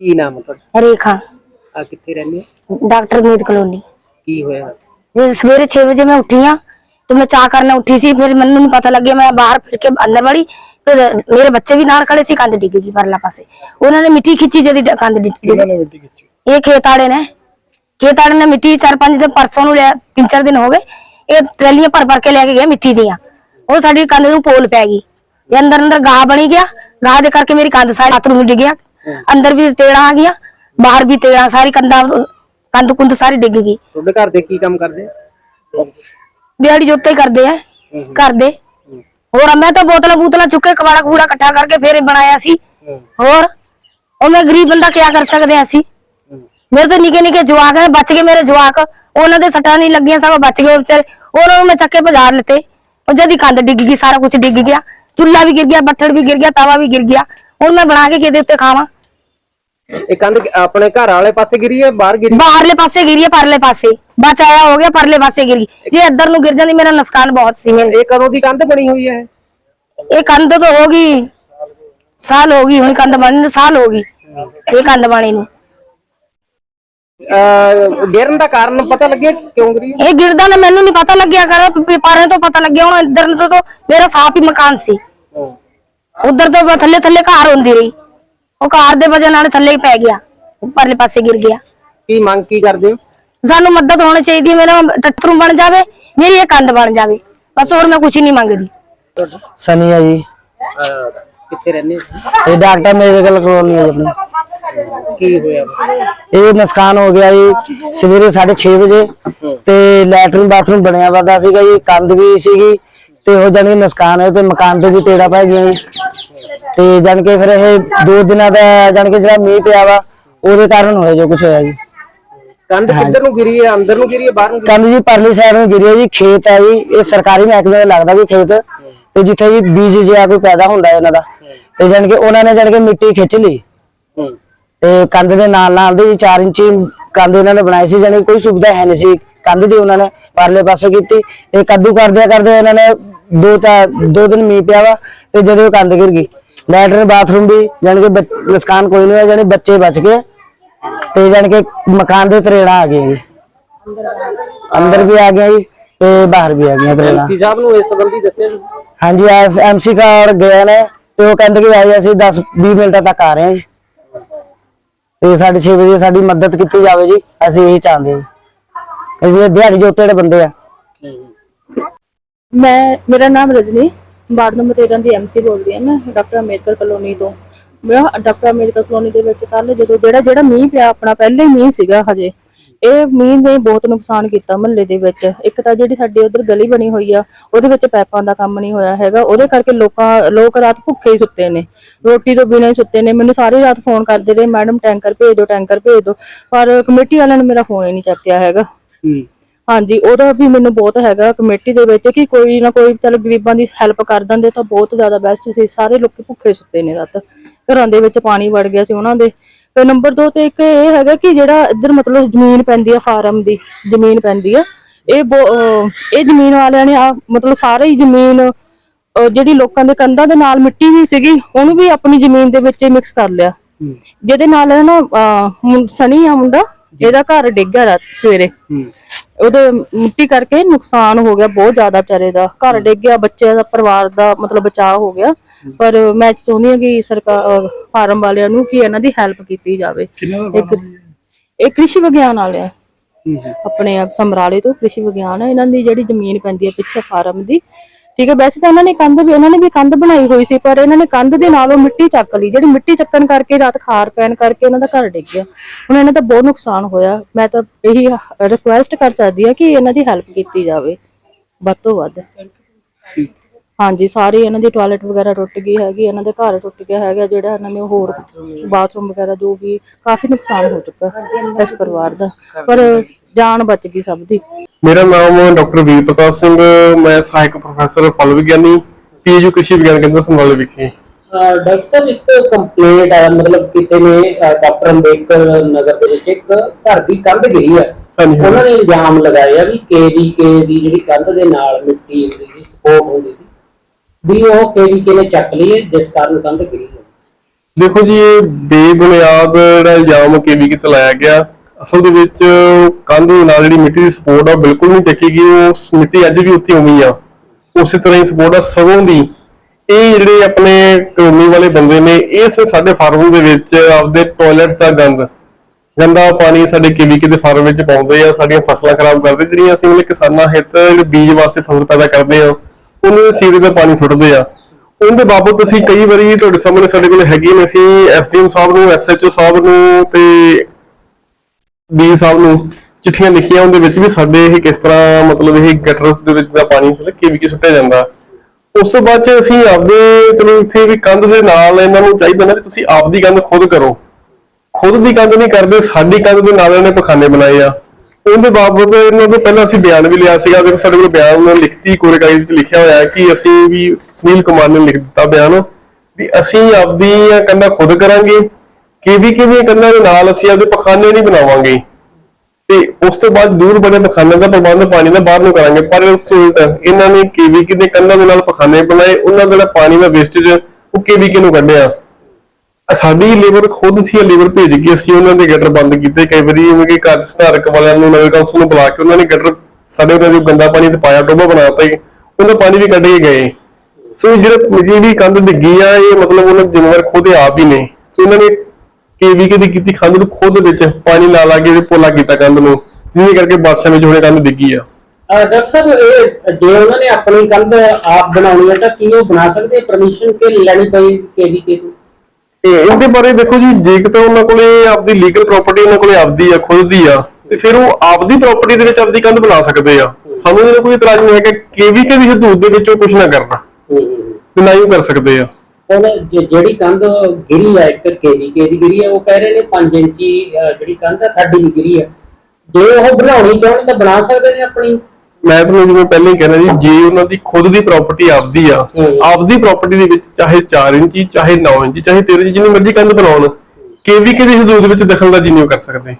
ਕੀ ਨਾਮ ਹੈ ਤੁਹਾਡਾ ਰੇਖਾ ਆ ਕਿੱਥੇ ਰਹਿੰਦੇ ਹੋ डॉक्टर मीत कॉलोनी ਕੀ ਹੋਇਆ ये सवेरे छह बजे मैं उठी हाँ तो मैं चाह करने उठी सी फिर मैंने नहीं पता लग गया मैं बाहर फिर के अंदर बड़ी फिर मेरे बच्चे भी नाल खड़े सी कंध डिग गई परला पासे उन्होंने मिट्टी खींची जदी कंध डिग गई ये खेत आड़े ने खेत आड़े ने मिट्टी चार पांच दिन परसों ਨੂੰ ਲਿਆ ਤਿੰਨ ਚਾਰ ਦਿਨ ਹੋ ਗਏ ਇਹ ਟਰੇਲੀਆਂ ਭਰ ਭਰ ਕੇ ਲੈ ਕੇ ਗਏ ਮਿੱਟੀ ਦੀਆਂ ਉਹ ਸਾਡੀ ਕੰਧ ਨੂੰ ਪੋਲ ਪੈ ਗਈ ਇਹ ਅੰਦਰ ਅੰਦਰ ਗਾਹ ਬਣੀ ਗਿਆ ਗਾਹ ਦੇ ਕਰਕੇ ਮੇਰੀ ਕੰਧ ਸਾਰੀ ਬਾਥਰੂਮ ਨੂੰ ਡਿੱਗਿਆ ਅੰਦਰ ਵੀ ਤੇੜਾ ਆ ਗਿਆ ਬਾਹਰ ਵੀ ਤੇੜਾ ਸਾਰੀ ਕੰਧਾਂ ਕੰਧ ਕੁੰਧ ਸਾਰੀ ਡਿੱਗ ਗਈ। ਤੁਹਾਡੇ ਘਰ ਦੇ ਕੀ ਕੰਮ ਕਰਦੇ? ਆ ਦਿਹਾੜੀ ਜੋਤੇ ਹੀ ਕਰਦੇ ਆ ਘਰ ਦੇ। ਹੋਰ ਮੈਂ ਤਾਂ ਬੋਤਲਾਂ ਬੂਤਲਾਂ ਚੁੱਕ ਕੇ ਕਬਾੜਾ ਕੂੜਾ ਇਕੱਠਾ ਕਰਕੇ ਫੇਰ ਇਹ ਬਣਾਇਆ ਸੀ। ਹੋਰ ਉਹ ਮੈਂ ਗਰੀਬ ਬੰਦਾ ਕਿਆ ਕਰ ਸਕਦੇ ਆ ਅਸੀਂ? ਮੇਰੇ ਤਾਂ ਨਿੱਕੇ ਨਿੱਕੇ ਜਵਾਕ ਹੈ ਬਚ ਗਏ ਮੇਰੇ ਜਵਾਕ। ਉਹਨਾਂ ਦੇ ਸੱਟਾਂ ਨਹੀਂ ਲੱਗੀਆਂ ਸਭ ਬਚ ਗਏ ਉਹ ਵਿਚਾਰੇ। ਉਹਨਾਂ ਨੂੰ ਮੈਂ ਚੱਕੇ ਬਾਜ਼ਾਰ ਲਿੱਤੇ। ਉਹ ਜਦੀ ਕੰਧ ਡਿੱਗ ਗਈ ਸਾਰਾ ਕੁਝ ਡਿੱਗ ਗਿਆ। ਚੁੱਲਾ ਵੀ ਗਿਰ ਗਿਆ ਬੱਠੜ ਵੀ ਗਿਰ ਗਿਆ ਤਵਾ ਵੀ ਗਿਰ ਗਿਆ। ਹੁਣ ਮੈਂ ਬਣਾ ਕੇ ਕਿਹਦੇ ਉੱਤੇ ਖਾਵਾਂ? ਇਹ ਕੰਧ ਆਪਣੇ ਘਰ ਵਾਲੇ ਪਾਸੇ ਗਿਰੀ ਹੈ ਬਾਹਰ ਗਿਰੀ? ਬਾਹਰਲੇ ਪਾਸੇ ਗਿਰੀ ਹੈ ਪਰਲੇ ਪਾਸੇ। ਬਚਾਇਆ ਹੋ ਗਿਆ ਪਰਲੇ ਪਾਸੇ ਗਿਰ। ਗਈ ਜੇ ਇੱਧਰ ਨੂੰ ਗਿਰ ਜਾਂਦੀ ਮੇਰਾ ਨੁਕਸਾਨ ਬਹੁਤ ਸੀ। ਮੈਨੂੰ ਇਹ ਕਦੋਂ ਦੀ ਕੰਧ ਬਣੀ ਹੋਈ ਹੈ ਇਹ? ਕੰਧ ਤਾਂ ਹੋ ਗਈ ਸਾਲ ਹੋ ਗਈ ਹੁਣ ਕੰਧ ਬਣੀ ਨੂੰ ਸਾਲ ਹੋ ਗਈ ਇਹ ਕੰਧ ਬਣੀ ਨੂੰ। ਅਹ ਗਿਰਨ ਦਾ ਕਾਰਨ ਪਤਾ ਲੱਗਿਆ ਕਿਉਂ ਗਿਰੀ? ਇਹ ਗਿਰਦਾ ਨਾ ਮੈਨੂੰ ਨਹੀਂ ਪਤਾ ਲੱਗਿਆ ਕਰ ਪਾਰੇ ਤੋਂ ਪਤਾ ਲੱਗਿਆ ਹੁਣ ਇੱਧਰ ਨੂੰ ਤਾਂ ਮੇਰਾ ਸਾਫ਼ ਹੀ ਮਕਾਨ ਸੀ। ਉਧਰ ਤੋਂ ਥੱਲੇ ਥੱਲੇ ਘਰ ਹੁੰਦੀ ਰਹੀ। ਉਹ ਕਾਰ ਦੇ ਵਜ੍ਹਾ ਨਾਲ ਥੱਲੇ ਹੀ ਪੈ ਗਿਆ ਪਰਲੇ ਪਾਸੇ ਗਿਰ ਗਿਆ। ਕੀ ਮੰਗ ਕੀ ਕਰਦੇ ਹੋ? ਸਾਨੂੰ ਮਦਦ ਹੋਣੀ ਚਾਹੀਦੀ ਹੈ, ਮੇਰਾ ਟੱਟਰੂ ਬਣ ਜਾਵੇ ਮੇਰੀ ਇਹ ਕੰਧ ਬਣ ਜਾਵੇ ਬਸ ਹੋਰ ਮੈਂ ਕੁਝ ਨਹੀਂ ਮੰਗਦੀ। ਤੁਹਾਡਾ ਸਨੀ ਆ ਜੀ। ਅਹ ਕਿੱਥੇ ਰਹਿੰਦੇ ਹੋ? ਇਹ ਡਾਕਟਰ ਮੈਡੀਕਲ ਕਲੋਨੀ ਹੈ ਜੀ। ਆਪਣੀ ਕੀ ਹੋਇਆ? ਇਹ ਨੁਕਸਾਨ ਹੋ ਗਿਆ ਜੀ ਸਵੇਰੇ 6:30 ਵਜੇ ਤੇ ਲੈਟਰਿਨ ਬਾਥਰੂਮ ਬਣਿਆ ਵਾਦਾ ਸੀਗਾ ਜੀ ਕੰਧ ਵੀ ਸੀਗੀ ਤੇ ਉਹ ਜਾਣੀ ਕਿ ਨੁਕਸਾਨ ਹੋਇਆ ਤੇ ਮਕਾਨ ਤੇ ਵੀ ਤੇੜਾ ਪੈ ਗਿਆ ਜੀ। ਤੇ ਜਾਣੀ ਕਿ ਫਿਰ ਇਹ ਦੋ ਦਿਨਾਂ ਦਾ ਜਾਣੀ ਕਿ ਜਿਹੜਾ ਮੀਂਹ ਪਿਆ ਵਾ ਉਹਦੇ ਕਾਰਨ ਹੋਇਆ ਜੋ ਕੁਝ ਹੋਇਆ ਜੀ। ਕੰਧ ਕਿੱਧਰ ਨੂੰ ਗਿਰੀ ਹੈ? ਅੰਦਰ ਨੂੰ ਗਿਰੀ ਹੈ? ਬਾਹਰ ਨੂੰ ਕੰਧ ਜੀ ਪਰਲੀ ਸਾਈਡ ਨੂੰ ਗਿਰੀ ਹੈ ਜੀ ਖੇਤ ਹੈ ਜੀ ਇਹ ਸਰਕਾਰੀ ਮਹਿਕਮੇ ਦਾ ਲੱਗਦਾ ਵੀ ਖੇਤ। ਤੇ ਜਿੱਥੇ ਜੀ ਬੀਜ ਜਿਹਾ ਕੋਈ ਪੈਦਾ ਹੁੰਦਾ ਇਹਨਾਂ ਦਾ। ਤੇ ਜਾਣੀ ਕਿ ਉਹਨਾਂ ਨੇ ਜਾਣੀ ਕਿ ਮਿੱਟੀ ਖਿੱਚ ਲਈ। ਤੇ ਕੰਧ ਦੇ ਨਾਲ ਨਾਲ ਦੇ 4 ਇੰਚੀ ਕੰਧ ਇਹਨਾਂ ਨੇ ਬਣਾਈ ਸੀ ਜਾਨੀ ਕੋਈ ਸੁਵਿਧਾ ਹੈ ਨਹੀਂ ਸੀ ਕੰਧ ਦੀ ਉਹਨਾਂ ਨੇ ਪਰਲੇ ਪਾਸੇ ਕੀਤੀ। ਤੇ ਕੱਦੂ ਕਰਦਿਆਂ ਕਰਦੇ ਇਹਨਾਂ ਨੇ ਦੋ ਤਾਂ ਦੋ ਦਿਨ ਮੀਂਹ ਪਿਆ ਵਾ ਤੇ ਜਦੋਂ ਇਹ ਕੰਧ ਗਿਰ ਗਈ। ਲੈਟਰ ਬਾਥਰੂਮ ਵੀ ਜਾਨੀ ਕਿ ਨੁਕਸਾਨ ਕੋਈ ਨਹੀਂ ਹੋਇਆ ਜਾਨੀ ਬੱਚੇ ਬਚ ਗਏ। ਤੇ ਜਾਨੀ ਕਿ ਮਕਾਨ ਦੇ ਤਰੇੜਾ ਆ ਗਏ ਜੀ। ਅੰਦਰ ਵੀ ਆ ਗਿਆ ਜੀ ਤੇ ਬਾਹਰ ਵੀ ਆ ਗਿਆ ਤਰੇੜਾ। ਐਮਸੀ ਸਾਹਿਬ ਨੂੰ ਇਸ ਸੰਬੰਧੀ ਦੱਸਿਆ ਤੁਸੀਂ? ਹਾਂਜੀ ਐਸ ਐਮਸੀ ਕਾਰ ਗਏ ਨੇ ਤੇ ਉਹ ਕਹਿੰਦੇ ਕਿ ਆਏ ਅਸੀਂ 10 20 ਮਿੰਟਾਂ ਤੱਕ ਆ ਰਹੇ ਹਾਂ ਜੀ। ਤੇ 6:30 ਵਜੇ ਸਾਡੀ ਮਦਦ ਕੀਤੀ ਜਾਵੇ ਜੀ ਅਸੀਂ ਇਹ ਚਾਹੁੰਦੇ ਹਾਂ ਇਹ ਦਿਹਾੜੀ ਜੋਤੇ ਜਿਹੜੇ ਬੰਦੇ ਆ। ਮੈਂ ਮੇਰਾ ਨਾਮ ਰਜਨੀ। ਵਾਰਡ ਨੰਬਰ 13 ਦੀ ਐਮਸੀ ਬੋਲ ਰਹੀ ਹਾਂ ਮੈਂ ਡਾਕਟਰ ਅੰਬੇਦਕਰ ਕਲੋਨੀ ਤੋਂ। ਮੈਂ ਡਾਕਟਰ ਅੰਬੇਦਕਰ ਕਲੋਨੀ ਦੇ ਵਿੱਚ ਕੱਲ ਜਦੋਂ ਜਿਹੜਾ ਜਿਹੜਾ ਮੀਂਹ ਪਿਆ, ਆਪਣਾ ਪਹਿਲੇ ਹੀ ਮੀਂਹ ਸੀਗਾ ਹਜੇ, ਇਹ ਮੀਂਹ ਨੇ ਬਹੁਤ ਨੁਕਸਾਨ ਕੀਤਾ ਮਹੱਲੇ ਦੇ ਵਿੱਚ। ਇੱਕ ਤਾਂ ਜਿਹੜੀ ਸਾਡੀ ਉਧਰ ਗਲੀ ਬਣੀ ਹੋਈ ਆ, ਉਹਦੇ ਵਿੱਚ ਪੈਪਾਂ ਦਾ ਕੰਮ ਨਹੀਂ ਹੋਇਆ ਹੈਗਾ, ਉਹਦੇ ਕਰਕੇ ਲੋਕਾਂ, ਲੋਕ ਰਾਤ ਭੁੱਖੇ ਹੀ ਸੁੱਤੇ ਨੇ। ਰੋਟੀ ਤੋਂ ਬਿਨਾਂ ਹੀ ਸੁੱਤੇ ਨੇ। ਮੈਨੂੰ ਸਾਰੀ ਰਾਤ ਫੋਨ ਕਰਦੇ ਰਹੇ, ਮੈਡਮ, ਟੈਂਕਰ ਭੇਜ ਦਿਓ ਟੈਂਕਰ ਭੇਜ ਦਿਓ ਪਰ ਕਮੇਟੀ ਵਾਲਿਆਂ ਨੇ ਮੇਰਾ ਫੋਨ ਹੀ ਨਹੀਂ ਚੱਕਿਆ ਹੈਗਾ। ਹੂੰ। ਹਾਂਜੀ ਉਹਦਾ ਵੀ ਮੈਨੂੰ ਬਹੁਤ ਹੈਗਾ ਕਮੇਟੀ ਦੇ ਵਿੱਚ ਕਿ ਕੋਈ ਨਾ ਕੋਈ ਚਲ ਗਰੀਬਾਂ ਦੀ ਹੈਲਪ ਕਰ ਦਿੰਦੇ ਤਾਂ ਬਹੁਤ ਜ਼ਿਆਦਾ ਬੈਸਟ ਸੀ ਸਾਰੇ ਲੋਕੀ ਭੁੱਖੇ ਸੁੱਤੇ ਨੇ ਰਾਤ। ਘਰਾਂ ਦੇ ਵਿੱਚ ਪਾਣੀ ਵੜ ਗਿਆ ਸੀ ਉਹਨਾਂ ਦੇ। ਤੇ ਨੰਬਰ 2 ਤੇ ਇੱਕ ਇਹ ਹੈਗਾ ਕਿ ਜਿਹੜਾ ਇੱਧਰ ਮਤਲਬ ਜ਼ਮੀਨ ਪੈਂਦੀ ਆ ਫਾਰਮ ਦੀ ਜ਼ਮੀਨ ਪੈਂਦੀ ਆ ਇਹ ਇਹ ਜ਼ਮੀਨ ਵਾਲਿਆਂ ਨੇ ਆ ਮਤਲਬ ਸਾਰੇ ਹੀ ਜ਼ਮੀਨ ਜਿਹੜੀ ਲੋਕਾਂ ਦੇ ਕੰਧਾਂ ਦੇ ਨਾਲ ਮਿੱਟੀ ਵੀ ਸੀਗੀ ਉਹਨੂੰ ਵੀ ਆਪਣੀ ਜ਼ਮੀਨ ਦੇ ਵਿੱਚ ਮਿਕਸ ਕਰ ਲਿਆ। ਜਿਹਦੇ ਨਾਲ ਨਾ ਸਨੀ ਆ ਮੁੰਡਾ ਇਹਦਾ ਘਰ ਡਿੱਗ ਗਿਆ ਰਾਤ ਸਵੇਰੇ। ਉਹਦੇ ਮਿੱਟੀ ਕਰਕੇ ਨੁਕਸਾਨ ਹੋ ਗਿਆ ਬਹੁਤ ਜ਼ਿਆਦਾ ਵਿਚਾਰੇ ਦਾ। ਘਰ ਡਿੱਗ ਗਿਆ ਬੱਚੇ ਦਾ ਪਰਿਵਾਰ ਦਾ ਮਤਲਬ ਬਚਾਅ ਹੋ ਗਿਆ। ਪਰ ਮੈਂ ਚਾਹੁੰਦੀ ਹਾਂ ਕਿ ਸਰਕਾਰ ਫਾਰਮ ਵਾਲਿਆਂ ਨੂੰ ਕਿ ਇਹਨਾਂ ਦੀ ਹੈਲਪ ਕੀਤੀ ਜਾਵੇ। ਇੱਕ ਇਹ ਕ੍ਰਿਸ਼ੀ ਵਿਗਿਆਨ ਵਾਲਿਆ। ਆਪਣੇ ਆਪ ਸਮਰਾਲੇ ਤੋਂ ਕ੍ਰਿਸ਼ੀ ਵਿਗਿਆਨ ਹੈ ਇਹਨਾਂ ਦੀ ਜਿਹੜੀ ਜ਼ਮੀਨ ਪੈਂਦੀ ਹੈ ਪਿੱਛੇ ਫਾਰਮ ਦੀ ਠੀਕ ਹੈ ਵੈਸੇ ਤਾਂ ਇਹਨਾਂ ਨੇ ਕੰਧ ਵੀ ਇਹਨਾਂ ਨੇ ਵੀ ਕੰਧ ਬਣਾਈ ਹੋਈ ਸੀ ਪਰ ਇਹਨਾਂ ਨੇ ਕੰਧ ਦੇ ਨਾਲੋਂ ਮਿੱਟੀ ਚੱਕ ਲਈ। ਜਿਹੜੀ ਮਿੱਟੀ ਚੱਕਣ ਕਰਕੇ ਰਾਤ ਖਾਰ ਪੈਣ ਕਰਕੇ ਇਹਨਾਂ ਦਾ ਘਰ ਡਿੱਗ ਗਿਆ। ਹੁਣ ਇਹਨਾਂ ਦਾ ਬਹੁਤ ਨੁਕਸਾਨ ਹੋਇਆ। ਮੈਂ ਤਾਂ ਇਹੀ ਰਿਕੁਐਸਟ ਕਰ ਸਕਦੀ ਹਾਂ ਕਿ ਇਹਨਾਂ ਦੀ ਹੈਲਪ ਕੀਤੀ ਜਾਵੇ। ਵੱਧ ਤੋਂ ਵੱਧ। ਠੀਕ। ਹਾਂਜੀ ਸਾਰੇ ਇਹਨਾਂ ਦੀ ਟਾਇਲਟ ਵਗੈਰਾ ਟੁੱਟ ਗਈ ਹੈਗੀ ਇਹਨਾਂ ਦੇ ਘਰ ਟੁੱਟ ਗਿਆ ਹੈਗਾ ਜਿਹੜਾ ਇਹਨਾਂ ਨੇ ਹੋਰ ਬਾਥਰੂਮ ਵਗੈਰਾ ਜੋ ਵੀ ਕਾਫੀ ਨੁਕਸਾਨ ਹੋ ਚੁੱਕਾ ਇਸ ਪਰਿਵਾਰ ਦਾ। ਪਰ ਜਾਨ ਬਚ ਗਈ ਸਭ ਦੀ। ਮੇਰਾ ਨਾਮ ਡਾਕਟਰ ਵੀਰ ਪ੍ਰਤਾਪ ਸਿੰਘ ਮੈਂ ਸਹਾਇਕ ਪ੍ਰੋਫੈਸਰ ਫਲ ਵਿਗਿਆਨੀ ਪੀਜੀਯੂ ਕ੍ਰਿਸ਼ੀ ਵਿਗਿਆਨ ਕੇਂਦਰ ਸੰਭਾਲੇ ਵਿਖੇ। ਡਾਕਟਰ ਸਾਹਿਬ ਇੱਕ ਕੰਪਲੇਂਟ ਆ ਮਤਲਬ ਕਿਸੇ ਨੇ ਡਾਕਟਰ ਅੰਬੇਡਕਰ ਨਗਰ ਦੇ ਵਿੱਚ ਇੱਕ ਘਰ ਦੀ ਕੰਧ ਗਈ ਹੈ। ਉਹਨਾਂ ਨੇ ਇਲਜ਼ਾਮ ਲਗਾਇਆ ਵੀ ਕੇਵੀਕੇ ਦੀ ਜਿਹੜੀ ਕੰਧ ਦੇ ਨਾਲ ਮਿੱਟੀ ਹੁੰਦੀ ਸੀ ਸਪੋਰਟ ਹੁੰਦੀ ਸੀ ਵੀ ਉਹ ਕੇਵੀਕੇ ਨੇ ਚੱਕ ਲਈ ਹੈ ਜਿਸ ਕਾਰਨ ਕੰਧ ਗਿਰੀ ਹੈ ਦੇਖੋ ਜੀ ਇਹ ਬੇਬੁਨਿਆਦ ਜਿਹੜਾ ਇਲਜ਼ਾਮ ਕੇਵੀਕੇ ਤੇ ਲਾਇਆ ਗਿਆ ਅਸਲ ਦੇ ਵਿੱਚ ਕੰਧ ਦੇ ਨਾਲ ਜਿਹੜੀ ਮਿੱਟੀ ਦੀ ਸਪੋਰਟ ਆ ਉਹ ਬਿਲਕੁਲ ਨਹੀਂ ਚੱਕੀ ਗਈ, ਉਹ ਮਿੱਟੀ ਅੱਜ ਵੀ ਉੱਥੇ ਉਮੀ ਆ। ਉਸੇ ਤਰ੍ਹਾਂ ਹੀ ਸਪੋਰਟ ਆ ਸਗੋਂ ਦੀ। ਇਹ ਜਿਹੜੇ ਆਪਣੇ ਕਲੋਨੀ ਵਾਲੇ ਬੰਦੇ ਨੇ ਇਸ ਸਾਡੇ ਫਾਰਮ ਦੇ ਵਿੱਚ ਆਪਦੇ ਟਾਇਲਟਸ ਦਾ ਗੰਦ, ਗੰਦਾ ਪਾਣੀ ਸਾਡੇ ਕੇਵੀਕੇ ਦੇ ਫਾਰਮ ਵਿੱਚ ਪਾਉਂਦੇ ਆ, ਸਾਡੀਆਂ ਫਸਲਾਂ ਖਰਾਬ ਕਰਦੇ, ਜਿਹੜੀਆਂ ਅਸੀਂ ਉਹਨੇ ਕਿਸਾਨਾਂ ਹਿੱਤ ਜਿਹੜੇ ਬੀਜ ਵਾਸਤੇ ਫਸਲ ਪੈਦਾ ਕਰਦੇ ਆ, ਉਹਨਾਂ ਦੇ ਸੀਵਰੇਜ ਦਾ ਪਾਣੀ ਸੁੱਟਦੇ ਆ। ਉਹਦੇ ਬਾਬਤ ਅਸੀਂ ਕਈ ਵਾਰੀ ਤੁਹਾਡੇ ਸਾਹਮਣੇ ਸਾਡੇ ਕੋਲ ਹੈਗੇ ਨੇ, ਅਸੀਂ ਐਸਡੀਐਮ ਸਾਹਿਬ ਨੂੰ, ਐਸਐਚਓ ਸਾਹਿਬ ਨੂੰ ਤੇ ਡੀ ਸਾਹਿਬ ਨੂੰ ਚਿੱਠੀਆਂ ਲਿਖੀਆਂ, ਉਹਦੇ ਵਿੱਚ ਵੀ ਸਾਡੇ ਇਹ ਕਿਸ ਤਰ੍ਹਾਂ ਮਤਲਬ ਇਹ ਗਟਰ ਦੇ ਵਿੱਚ ਦਾ ਪਾਣੀ ਸੁੱਟ ਕੇਵੀਕੇ ਸੁੱਟਿਆ ਜਾਂਦਾ। ਉਸ ਤੋਂ ਬਾਅਦ ਚ ਅਸੀਂ ਆਪਦੇ, ਚਲੋ ਇੱਥੇ ਵੀ ਕੰਧ ਦੇ ਨਾਲ ਇਹਨਾਂ ਨੂੰ ਚਾਹੀਦਾ ਨਾ ਵੀ ਤੁਸੀਂ ਆਪਦੀ ਕੰਧ ਖੁਦ ਕਰੋ। ਖੁਦ ਦੀ ਕੰਧ ਨਹੀਂ ਕਰਦੇ, ਸਾਡੀ ਕੰਧ ਦੇ ਨਾਲ ਇਹਨੇ ਪਖਾਨੇ ਬਣਾਏ ਆ। ਉਹਦੇ ਬਾਬਤ ਇਹਨਾਂ ਤੋਂ ਪਹਿਲਾਂ ਅਸੀਂ ਬਿਆਨ ਵੀ ਲਿਆ ਸੀਗਾ, ਦੇਖੋ ਸਾਡੇ ਕੋਲ ਬਿਆਨ ਉਹਨਾਂ ਲਿਖਤੀ, ਕੋਰੇ ਕਾਗਜ਼ ਵਿੱਚ ਲਿਖਿਆ ਹੋਇਆ ਹੈ ਕਿ ਅਸੀਂ ਵੀ ਸੁਨੀਲ ਕੁਮਾਰ ਨੇ ਲਿਖ ਦਿੱਤਾ ਬਿਆਨ, ਵੀ ਅਸੀਂ ਆਪਦੀਆਂ ਕੰਧਾਂ ਖੁਦ ਕਰਾਂਗੇ। ਕੇਵੀਕੇ ਦੀਆਂ ਕੰਧਾਂ ਦੇ ਨਾਲ ਅਸੀਂ ਆਪਦੇ ਪਖਾਨੇ ਨਹੀਂ ਬਣਾਵਾਂਗੇ। ਤੇ ਉਸ ਤੋਂ ਬਾਅਦ ਦੂਰ ਬੜੇ ਪਖਾਨੇ ਦਾ ਪ੍ਰਬੰਧ ਪਾਣੀ ਦਾ ਬਾਹਰ ਨੂੰ ਕਰਾਂਗੇ। ਪਰ ਉਸ ਉਲਟ ਇਹਨਾਂ ਨੇ ਕੇਵੀਕੇ ਦੇ ਕੰਧਾਂ ਦੇ ਨਾਲ ਪਖਾਨੇ ਬਣਾਏ। ਉਹਨਾਂ ਦਾ ਪਾਣੀ ਦਾ ਵੇਸਟੇਜ ਉਹ ਕੇਵੀਕੇ ਨੂੰ ਕੱਢਿਆ। ਸਾਡੀ ਲੇਬਰ ਖੁਦ ਸੀ ਲੇਬਰ ਭੇਜ ਕੇ ਅਸੀਂ ਉਹਨਾਂ ਦੇ ਗਟਰ ਬੰਦ ਕੀਤੇ। ਕਈ ਵਾਰੀ ਜਿਵੇਂ ਕਿ ਘਰ ਸੁਧਾਰਕ ਵਾਲਿਆਂ ਨੂੰ ਨਗਰ ਕੌਂਸਲ ਨੂੰ ਬੁਲਾ ਕੇ ਉਹਨਾਂ ਨੇ ਗਟਰ ਸਾਡੇ ਉਹਨਾਂ ਜੋ ਗੰਦਾ ਪਾਣੀ ਤੇ ਪਾਇਆ ਟੋਬਾ ਬਣਾਤਾ ਹੀ ਉਹਦਾ ਪਾਣੀ ਵੀ ਕੱਢ ਕੇ ਗਏ। ਸੋ ਇਹ ਜਿਹੜਾ ਜਿਹੜੀ ਕੰਧ ਡਿੱਗੀ ਆ, ਇਹ ਮਤਲਬ ਉਹਨਾਂ ਦੇ ਜ਼ਿੰਮੇਵਾਰ ਖੁਦ ਆਪ ਹੀ ਨੇ। ਸੋ ਉਹਨਾਂ ਨੇ ਕੇਵੀਕੇ ਦੀ ਕੀਤੀ ਕੰਧ ਨੂੰ ਖੁਦ ਵਿੱਚ ਪਾਣੀ ਲਾ ਲਾ ਕੇ ਪੋਲਾ ਕੀਤਾ ਕੰਧ ਨੂੰ ਜਿਹਦੇ ਕਰਕੇ ਬਾਰਿਸ਼ਾਂ ਵਿੱਚ ਹੁਣੇ ਕੰਧ ਡਿੱਗੀ ਆ। ਡਾਕਟਰ ਸਾਹਿਬ ਇਹ ਜੇ ਉਹਨਾਂ ਨੇ ਆਪਣੀ ਕੰਧ ਆਪ ਬਣਾਉਣੀ ਹੈ ਤਾਂ ਕੀ ਉਹ ਬਣਾ ਸਕਦੇ? ਪਰਮਿਸ਼ਨ ਕੇ ਲੈਣੀ ਪਈ ਕੇਵੀਕੇ ਤੋਂ? ਤੇ ਇਹਦੇ ਬਾਰੇ ਦੇਖੋ ਜੀ ਜੇ ਕਿਤੇ ਉਹਨਾਂ ਕੋਲੇ ਆਪਦੀ ਲੀਗਲ ਪ੍ਰਾਪਰਟੀ ਉਹਨਾਂ ਕੋਲੇ ਆਪਦੀ ਆ ਖੁਦ ਦੀ ਆ ਤੇ ਫਿਰ ਉਹ ਆਪਦੀ ਪ੍ਰਾਪਰਟੀ ਦੇ ਵਿੱਚ ਆਪਦੀ ਕੰਧ ਬਣਾ ਸਕਦੇ ਆ। ਸਾਨੂੰ ਇਹਦਾ ਕੋਈ ਇਤਰਾਜ਼ ਨਹੀਂ ਕੇਵੀਕੇ ਦੀ ਹਦੂਦ ਦੇ ਵਿੱਚ ਉਹ ਕੁਝ ਨਾ ਕਰਨਾ। ਤੇ ਨਾ ਹੀ ਕਰ ਸਕਦੇ ਆ। ਹੁਣ ਜੇ- ਜਿਹੜੀ ਕੰਧ ਗਿਰੀ ਹੈ ਇੱਕ ਕੇਵੀਕੇ ਦੀ ਗਿਰੀ ਹੈ ਉਹ ਕਹਿ ਰਹੇ ਨੇ 5 ਇੰਚੀ ਅਹ, ਜਿਹੜੀ ਕੰਧ ਹੈ ਸਾਡੀ ਵੀ ਗਿਰੀ ਹੈ ਜੇ ਉਹ ਬਣਾਉਣੀ ਚਾਹਣ ਤਾਂ ਬਣਾ ਸਕਦੇ ਨੇ ਆਪਣੀ? ਮੈਂ ਤੁਹਾਨੂੰ ਜਿਵੇਂ ਪਹਿਲਾਂ ਹੀ ਕਹਿਣਾ ਜੀ ਜੇ ਉਹਨਾਂ ਦੀ ਖੁਦ ਦੀ ਪ੍ਰਾਪਰਟੀ ਆਪਦੀ ਆ। ਆਪਦੀ ਪ੍ਰਾਪਰਟੀ ਦੇ ਵਿੱਚ ਚਾਹੇ 4 ਇੰਚੀ ਚਾਹੇ 9 ਇੰਚੀ ਚਾਹੇ 13 ਇੰਚੀ ਜਿੰਨੀ ਮਰਜ਼ੀ ਕੰਧ ਬਣਾਉਣ ਕੇਵੀਕੇ ਦੀ ਹਦੂਦ ਵਿੱਚ ਦਖਲਅੰਦਾਜ਼ੀ ਨਹੀਂ ਕਰ ਸਕਦੇ।